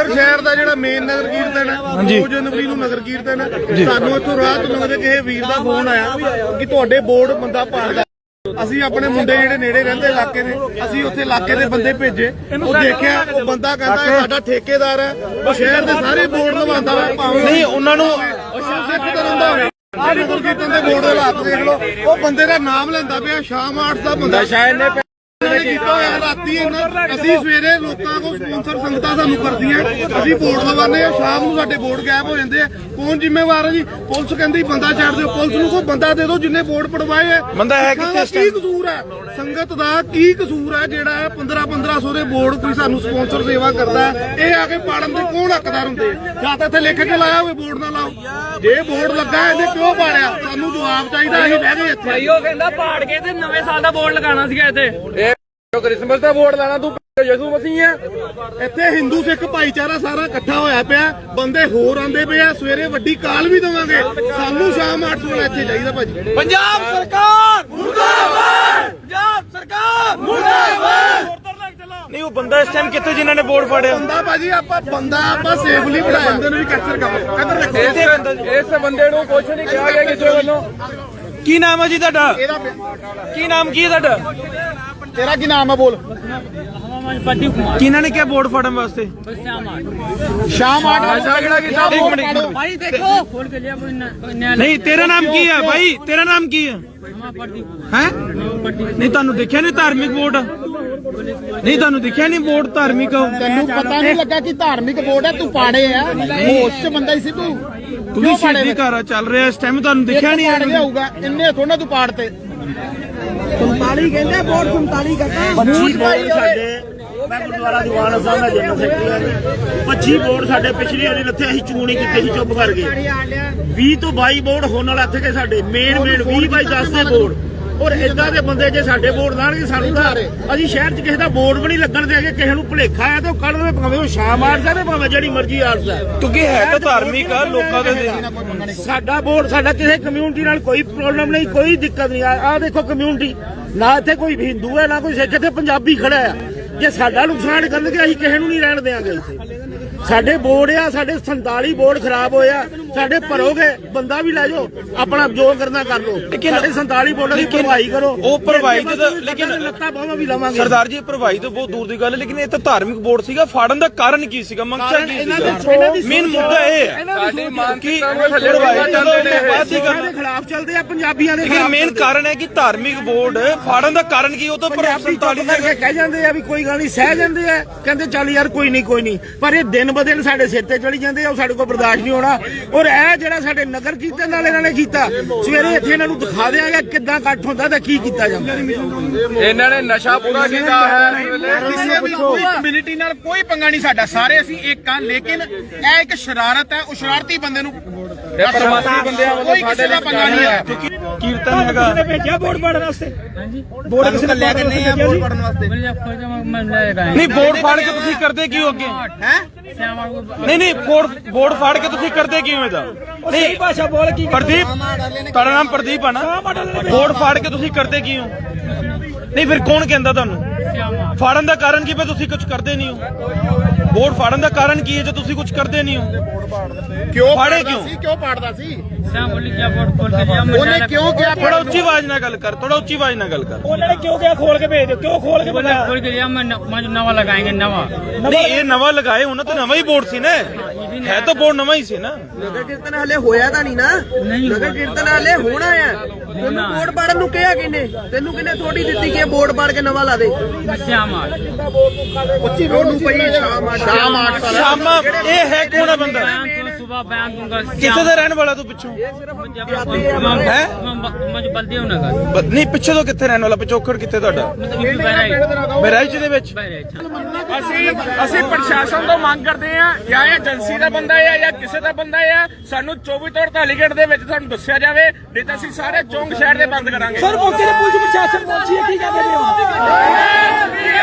ਅੰਦਰ ਸ਼ਹਿਰ ਦਾ ਜਿਹੜਾ ਮੇਨ ਨਗਰ ਕੀਰਤਨ ਹੈ 2 ਜਨਵਰੀ ਨੂੰ ਨਗਰ ਕੀਰਤਨ ਹੈ। ਸਾਨੂੰ ਇੱਥੋਂ ਰਾਤ ਮੰਗਦੇ ਕਿਸੇ ਵੀਰ ਦਾ ਫੋਨ ਆਇਆ ਕਿ ਤੁਹਾਡੇ ਬੋਰਡ ਬੰਦਾ ਪਾੜਦਾ ਅਸੀਂ ਆਪਣੇ ਮੁੰਡੇ ਜਿਹੜੇ ਨੇੜੇ ਰਹਿੰਦੇ ਇਲਾਕੇ ਦੇ ਅਸੀਂ ਉੱਥੇ ਇਲਾਕੇ ਦੇ ਬੰਦੇ ਭੇਜੇ। ਉਹ ਦੇਖਿਆ ਉਹ ਬੰਦਾ ਕਹਿੰਦਾ ਇਹ ਸਾਡਾ ਠੇਕੇਦਾਰ ਹੈ। ਉਹ ਸ਼ਹਿਰ ਦੇ ਸਾਰੇ ਬੋਰਡ ਲਵਾਉਂਦਾ ਭਾਵੇਂ ਨਹੀਂ ਉਹਨਾਂ ਨੂੰ ਸਿੱਖ ਧਰਮ ਦਾ ਹੋਵੇ। ਆਹ ਨਗਰ ਕੀਰਤਨ ਦੇ ਬੋਰਡ ਦੇ ਹਾਲਾਤ ਦੇਖ ਲਓ। ਉਹ ਬੰਦੇ ਦਾ ਨਾਮ ਲੈਂਦਾ ਪਿਆ ਸ਼ਾਮ ਆਰਟਸ ਦਾ ਬੰਦਾ। ਸ਼ਾਇਦ ਨੇ ਕੀਤਾ ਹੋਇਆ ਰਾਤੀ ਇਹਨਾਂ ਅਸੀਂ ਸਵੇਰੇ ਲੋਕਾਂ ਕੋਲ ਸਪਾਂਸਰ ਸੰਗਤਾਂ ਸਾਨੂੰ ਕਰਦੀਆਂ। ਅਸੀਂ ਵੋਟ ਲਵਾਉਂਦੇ ਆ ਸ਼ਾਮ ਨੂੰ ਸਾਡੇ ਵੋਟ ਗਾਇਬ ਹੋ ਜਾਂਦੇ ਆ। ਕੌਣ ਜ਼ਿੰਮੇਵਾਰ ਹੈ ਜੀ? ਪੁਲਿਸ ਕਹਿੰਦੀ ਬੰਦਾ ਛੱਡ ਦਿਓ। ਪੁਲਿਸ ਨੂੰ ਕੋਈ ਬੰਦਾ ਦੇ ਦਿਓ ਜਿੰਨੇ ਵੋਟ ਪੜਵਾਏ ਆ। ਬੰਦਾ ਹੈ ਕਿੱਥੇ ਦਾ ਕੀ ਕਸੂਰ ਹੈ ਸੰਗਤ ਦਾ ਕੀ ਕਸੂਰ ਹੈ ਜਿਹੜਾ 15 1500 ਦੇ ਵੋਟ ਕੋਈ ਸਾਨੂੰ ਸਪਾਂਸਰ ਸੇਵਾ ਕਰਦਾ ਹੈ? ਇਹ ਆ ਕੇ ਪਾੜਨ ਦੇ ਕੌਣ ਹੱਕਦਾਰ ਹੁੰਦੇ ਆ? ਜਾਂ ਤਾਂ ਇੱਥੇ ਲਿਖ ਕੇ ਲਾਇਆ ਹੋਵੇ ਵੋਟ ਨਾ ਲਾਓ। ਜੇ ਵੋਟ ਲੱਗਾ ਇਹਨੇ ਕਿਉਂ ਪਾੜਿਆ? ਸਾਨੂੰ ਜਵਾਬ ਚਾਹੀਦਾ ਅਸੀਂ ਬਹਿ ਗਏ ਇੱਥੇ। ਭਾਈ ਉਹ ਕਹਿੰਦਾ ਪਾੜ ਕੇ ਤੇ ਨਵੇਂ ਸਾਲ ਦਾ ਬੋਰਡ ਲਗਾਉਣਾ ਸੀਗਾ ਇੱਥੇ। ਜੋ ਕ੍ਰਿਸਮਸ ਦਾ ਵੋਟ ਲੈਣਾ ਤੂੰ ਯਿਸੂ ਮਸੀਹ ਹੈ ਇੱਥੇ ਹਿੰਦੂ ਸਿੱਖ ਭਾਈਚਾਰਾ ਸਾਰਾ ਇਕੱਠਾ ਹੋਇਆ ਪਿਆ। ਬੰਦੇ ਹੋਰ ਆਂਦੇ ਪਏ ਆ ਸਵੇਰੇ ਵੱਡੀ ਕਾਲ ਵੀ ਦਵਾਂਗੇ। ਸਾਨੂੰ ਸ਼ਾਮ 8 ਵਜੇ ਇੱਥੇ ਚਾਹੀਦਾ ਭਾਜੀ। ਪੰਜਾਬ ਸਰਕਾਰ! ਮੁਰਦਾਬਾਦ! ਪੰਜਾਬ ਸਰਕਾਰ! ਮੁਰਦਾਬਾਦ! ਨਹੀਂ ਉਹ ਬੰਦਾ ਇਸ ਟਾਈਮ ਕਿੱਥੇ ਜਿਨ੍ਹਾਂ ਨੇ ਵੋਟ ਫਾੜਿਆ? ਬੰਦਾ ਭਾਜੀ ਆਪਾਂ ਬੰਦਾ ਆਪਾਂ ਸੇਫਲੀ ਬਣਾਇਆ। ਬੰਦੇ ਨੂੰ ਵੀ ਕੈਪਚਰ ਕਰ। ਇੱਧਰ ਰੱਖੋ ਇਸ ਬੰਦੇ ਨੂੰ ਕੁਝ ਨਹੀਂ ਕਿਹਾ ਗਿਆ ਕਿਸੇ ਵੱਲੋਂ। ਕੀ ਨਾਮ ਹੈ ਜੀ ਤੁਹਾਡਾ? ਕੀ ਨਾਮ ਕੀ ਹੈ ਤੁਹਾਡਾ? ਤੇਰਾ ਕੀ ਨਾਮ ਆ ਬੋਲ। ਕਿਹਨਾਂ ਨੇ ਕਿਹਾ ਬੋਰਡ ਫੜਨ ਵਾਸਤੇ? ਸ਼ਾਮ ਆਟ ਐਸਾ ਕਿਹੜਾ ਕੀਤਾ? ਇੱਕ ਮਿੰਟ, ਇੱਕ ਮਿੰਟ। भाई देखो खोल के लिया वो न- ਨਹੀਂ ਤੇਰਾ ਨਾਮ ਕੀ ਆ ਭਾਈ? ਤੇਰਾ ਨਾਮ ਕੀ ਹੈ? ਹੈ? ਨਹੀਂ ਤੁਹਾਨੂੰ ਦੇਖਿਆ ਨਹੀਂ ਧਾਰਮਿਕ ਬੋਰਡ ਨਹੀਂ ਤੁਹਾਨੂੰ ਦੇਖਿਆ ਨਹੀਂ ਬੋਰਡ ਧਾਰਮਿਕ? ਤੈਨੂੰ ਪਤਾ ਨਹੀਂ ਲੱਗਾ ਕਿ ਧਾਰਮਿਕ ਬੋਰਡ ਹੈ ਤੂੰ ਪਾੜੇ ਆ। ਹੋਸ਼ ਚ ਬੰਦਾ ਹੀ ਸੀ ਤੂੰ। ਤੁਸੀਂ ਸਿੱਧੀ ਘਰ ਚੱਲ ਰਿਹਾ ਇਸ ਟਾਈਮ ਤੁਹਾਨੂੰ ਦੇਖਿਆ ਨਹੀਂ ਪਾੜ ਇੰਨੇ ਥੋੜਾ ਤੂੰ ਪਾੜ ਤੇ 47 ਕਹਿੰਦੇ ਵੋਟ 47 ਕਰਤਾ 25 ਬੋਰਡ ਸਾਡੇ ਮੈਂ ਗੁਰਦੁਆਰਾ ਦੀਵਾਨ ਸਾਹਿਬ ਦਾ ਜਨਰਲ ਸੈਕਟਰੀ ਹਾਂ ਜੀ। 25 ਬੋਰਡ ਸਾਡੇ ਪਿਛਲੇ ਵਾਰੀ ਲੱਥੇ ਅਸੀਂ ਚੂਣੀ ਕੀਤੇ ਸੀ ਚੁੱਪ ਕਰ ਗਏ। 20 ਤੋਂ 22 ਬੋਰਡ ਹੋਣ ਵਾਲਾ ਇੱਥੇ ਕੇ ਸਾਡੇ ਮੇਨ ਮੇਨ 20 ਬਾਈ 10 ਦੇ ਬੋਰਡ। ਔਰ ਇਦਾਂ ਦੇ ਬੰਦੇ ਜੇ ਸਾਡੇ ਬੋਰਡ ਲਾਣਗੇ ਸਾਨੂੰ ਤਾਂ ਅਸੀਂ ਸ਼ਹਿਰ 'ਚ ਕਿਸੇ ਦਾ ਬੋਰਡ ਵੀ ਨਹੀਂ ਲੱਗਣ ਦੇਗੇ ਕਿਸੇ ਨੂੰ ਭੁਲੇਖਾ ਆ ਤੇ ਉਹ ਕੱਢ ਦੇ ਭਾਵੇਂ ਉਹ ਸ਼ਾਮ ਆਰਟਸ ਆ ਤੇ ਭਾਵੇਂ ਜਿਹੜੀ ਮਰਜ਼ੀ ਆਰਟਸ ਆ ਕਿਉਂਕਿ ਹੈ ਤਾਂ ਧਾਰਮਿਕ ਆ ਲੋਕਾਂ ਦੇ ਸਾਡਾ ਬੋਰਡ ਸਾਡਾ ਕਿਸੇ ਕਮਿਊਨਿਟੀ ਨਾਲ ਕੋਈ ਪ੍ਰੋਬਲਮ ਨਹੀਂ ਕੋਈ ਦਿੱਕਤ ਨਹੀਂ। ਆ ਆਹ ਦੇਖੋ ਕਮਿਊਨਿਟੀ ਨਾ ਇੱਥੇ ਕੋਈ ਹਿੰਦੂ ਹੈ ਨਾ ਕੋਈ ਸਿੱਖ ਇੱਥੇ ਪੰਜਾਬੀ ਖੜਾ ਆ ਜੇ ਸਾਡਾ ਨੁਕਸਾਨ ਕਰਨਗੇ ਅਸੀਂ ਕਿਸੇ ਨੂੰ ਨਹੀਂ ਰਹਿਣ ਦੇਵਾਂਗੇ ਇੱਥੇ। ਸਾਡੇ ਬੋਰਡ ਆ ਸਾਡੇ 47 ਬੋਰਡ ਖਰਾਬ ਹੋਇਆ ਸਾਡੇ ਭਰੋਗੇ ਬੰਦਾ ਵੀ ਲੈ ਜਾਓ ਆਪਣਾ ਜੋ ਕਰਨਾ ਕਰ ਲਓ। ਸਾਡੇ 47 ਬੋਰਡ ਦੀ ਭਰਵਾਈ ਕਰੋ। ਉਹ ਭਰਵਾਈ ਤਾਂ- ਲੇਕਿਨ ਲੱਤਾਂ ਬਾਹਾਂ ਵੀ ਲਵਾਂਗੇ। ਸਰਦਾਰ ਜੀ ਭਰਵਾਈ ਤੋਂ ਬਹੁਤ ਦੂਰ ਦੀ ਗੱਲ ਹੈ ਲੇਕਿਨ ਇਹ ਤਾਂ ਧਾਰਮਿਕ ਵੋਟ ਸੀਗਾ ਫਾੜਨ ਦਾ ਕਾਰਨ ਕੀ ਸੀਗਾ ਮੰਗਤਾ ਕੀ ਇਹਨਾਂ ਸੀਗਾ? ਦੇ- ਇਹਨਾਂ ਦੀ ਮੇਨ ਮੁੱਦਾ ਇਹ ਹੈ। ਇਹਨਾਂ ਦੀ ਸੋਚ ਕਿ ਭਰਵਾਈ ਇਹਨਾਂ ਕਰਨਾ ਦੇ ਖਿਲਾਫ ਚੱਲਦੇ ਆ ਪੰਜਾਬੀਆਂ ਦੇ ਖਿਲਾਫ ਮੇਨ ਚੱਲਦੇ। ਕਾਰਨ ਹੈ ਕਿ ਧਾਰਮਿਕ ਵੋਟ ਫਾੜਨ ਦਾ ਕਾਰਨ ਕੀ ਉਹ ਤਾਂ ਪੰਜਾਬੀ 47 ਚੁੱਪ ਕਰਕੇ ਕਹਿ ਜਾਂਦੇ ਆ ਵੀ ਕੋਈ ਗੱਲ ਨਹੀਂ ਸਹਿ ਜਾਂਦੇ ਆ। ਕਹਿੰਦੇ ਚੱਲ ਯਾਰ ਕੋਈ ਨਹੀਂ ਕੋਈ ਨਹੀਂ। ਪਰ ਇਹ ਦਿਨ ਬ ਦਿਨ ਸਾਡੇ ਸਿਰ ਤੇ ਚੜੀ ਜਾਂਦੇ ਆ ਉਹ ਸਾਡੇ ਕੋਲ ਬਰਦਾਸ਼ਤ ਨਹੀਂ ਹੋਣਾ। ਔਰ ਇਹ ਜਿਹੜਾ ਸਾਡੇ ਨਗਰ ਕੀਰਤਨ ਨਾਲ ਇਹਨਾਂ ਨੇ ਕੀਤਾ ਸਵੇਰੇ ਇੱਥੇ ਇਹਨਾਂ ਨੂੰ ਦਿਖਾ ਦਿਆਂਗੇ ਕਿੱਦਾਂ ਇਕੱਠ ਹੁੰਦਾ ਤੇ ਕੀ ਕੀਤਾ ਜਾਂਦਾ। ਇਹਨਾਂ ਨੇ ਨਸ਼ਾ ਪੂਰਾ ਕੀਤਾ ਹੈ। ਕਿਸੇ ਵੀ ਕੋਈ ਕਮਿਊਨਿਟੀ ਨਾਲ ਕੋਈ ਪੰਗਾ ਨਹੀਂ ਸਾਡਾ। ਸਾਰੇ ਅਸੀਂ ਇੱਕ ਆ ਲੇਕਿਨ ਇਹ ਇੱਕ ਸ਼ਰਾਰਤ ਹੈ ਉਹ ਸ਼ਰਾਰਤੀ ਬੰਦੇ ਨੂੰ ਇਹ ਪ੍ਰਵਾਸੀ ਬੰਦਿਆਂ ਵੱਲੋਂ ਸਾਡੇ ਲਈ ਪੰਗਾ ਨਹੀਂ ਹੈ। ਕੀਰਤਨ ਹੈਗਾ? ਉਹਨੇ ਭੇਜਿਆ ਬੋਰਡ ਪੜਨ ਵਾਸਤੇ? ਹਾਂਜੀ। ਬੋਰਡ ਕਿਸੇ ਨੇ ਲੈ ਆ ਬੋਰਡ ਪੜਨ ਵਾਸਤੇ। ਮੇਰੇ ਅੱਖਾਂ ਚ ਮੈਂ ਲੈ ਗਏ ਨਹੀਂ ਬੋਰਡ ਫਾੜ ਕੇ ਤੁਸੀਂ ਕਰਦੇ ਕਿਉਂ ਅੱਗੇ? ਹੈ? ਨਹੀਂ ਨਹੀਂ ਬੋਰਡ ਬੋਰਡ ਫਾੜ ਕੇ ਤੁਸੀਂ ਕਰਦੇ ਕਿਉਂ ਇਹਦਾ? ਨਹੀਂ ਭਾਸ਼ਾ ਬੋਲ ਕੀ ਪ੍ਰਦੀਪ ਤੁਹਾਡਾ ਨਾਮ ਪ੍ਰਦੀਪ ਆ ਨਾ? ਬੋਰਡ ਫਾੜ ਕੇ ਤੁਸੀਂ ਕਰਦੇ ਕਿਉਂ? ਨਹੀਂ ਫਿਰ ਕੌਣ ਕਹਿੰਦਾ ਤੁਹਾਨੂੰ? ਫਾੜਨ ਦਾ ਕਾਰਨ ਕੀ? ਪਏ ਤੁਸੀਂ ਕੁਝ ਕਰਦੇ ਨਹੀਂ ਹੋ। ਵੋਟ ਫਾੜਨ ਦਾ ਕਾਰਨ ਕੀ ਹੈ ਜੇ ਤੁਸੀਂ ਕੁਝ ਕਰਦੇ ਨਹੀਂ ਹੋ ਕਿਉਂ ਪਾੜੇ ਪਾੜਦਾ ਕਿਉਂ? ਸੀ ਕਿਉਂ ਪਾੜਦਾ ਸੀ श्याम बोली क्या वोट खोल के लिया ਉਹਨੇ ਕਿਉਂ ਕਿਹਾ ਥੋੜਾ ਉੱਚੀ ਆਵਾਜ਼ ਨਾਲ ਗੱਲ ਕਰ ਥੋੜਾ ਉੱਚੀ ਆਵਾਜ਼ ਨਾਲ ਗੱਲ ਕਰ ਉਹਨਾਂ ਨੇ ਕਿਉਂ ਕਿਹਾ ਖੋਲ ਕੇ ਭੇਜ ਦਿਓ ਕਿਉਂ ਖੋਲ ਕੇ बोला खोल के लिया मैं मैं नवा लगाएंगे नवा ਨਹੀਂ ਇਹ ਨਵਾਂ ਲਗਾਏ ਉਹਨਾਂ ਤਾਂ ਨਵਾਂ ਹੀ ਬੋਰਡ ਸੀ ਨਾ ਹੈ ਤਾਂ ਬੋਰਡ ਨਵਾਂ ਹੀ ਸੀ ਨਾ ਨਗਰ ਕੀਰਤਨ ਹਲੇ ਹੋਇਆ ਤਾਂ ਨਹੀਂ ਨਾ ਨਗਰ ਕੀਰਤਨ ਹਲੇ ਹੋਣਾ ਆ ਤੈਨੂੰ ਵੋਟ ਪਾੜਨ ਨੂੰ ਕਿਹਾ ਕਿਨੇ ਤੈਨੂੰ ਕਿਨੇ ਥੋੜੀ ਦਿੱਤੀ ਕਿ ਵੋਟ ਪਾੜ ਕੇ ਨਵਾਂ ਲਾ ਦੇ श्यामा ਉੱਚੀ ਰੋਡ ਨੂੰ ਪਈ ਸ਼ਾਮ 8 ਸ਼ਾਮ 8 ਸ਼ਾਮ ਇਹ ਹੈ ਕੋਣਾ ਬੰਦਾ। ਤੋਂ ਸੁਬਾ ਬਿਆਨ ਦੂੰਗਾ ਕਿੱਥੇ ਦਾ ਰਹਿਣ ਵਾਲਾ ਤੂੰ ਪਿੱਛੋਂ? ਹੈ? ਮੈਂ ਬਲਦੀ ਹੋਣਾ ਗਾ। ਬ- ਨਹੀਂ ਪਿੱਛੇ ਤੋਂ ਕਿੱਥੇ ਰਹਿਣ ਵਾਲਾ? ਪਿਛੋਖੜ ਕਿੱਥੇ ਤੁਹਾਡਾ? ਮਤਲਬ ਕਿ ਬਹਿਰਾ ਬਹਿਰਾਈਚ ਦੇ ਵਿੱਚ। ਅਸੀਂ ਅਸੀਂ ਪ੍ਰਸ਼ਾਸਨ ਤੋਂ ਮੰਗ ਕਰਦੇ ਆ ਜਾਂ ਇਹ ਏਜੰਸੀ ਦਾ ਬੰਦਾ ਆ ਜਾਂ ਕਿਸੇ ਦਾ ਬੰਦਾ ਆ ਸਾਨੂੰ 24 ਤੋਂ 48 ਘੰਟੇ ਦੇ ਵਿੱਚ ਤੁਹਾਨੂੰ ਦੱਸਿਆ ਜਾਵੇ ਨਹੀਂ ਤਾਂ ਅਸੀਂ ਸਾਰੇ ਚੌਂਕ ਸ਼ਹਿਰ ਦੇ ਬੰਦ ਕਰਾਂਗੇ। ਸਰ ਮੌਕੇ ਤੇ ਪੁਲਿਸ ਪ੍ਰਸ਼ਾਸਨ ਪਹੁੰਚੀ ਹੈ ਕੀ ਕਹਿੰਦੇ ਨੇ ਉਹ?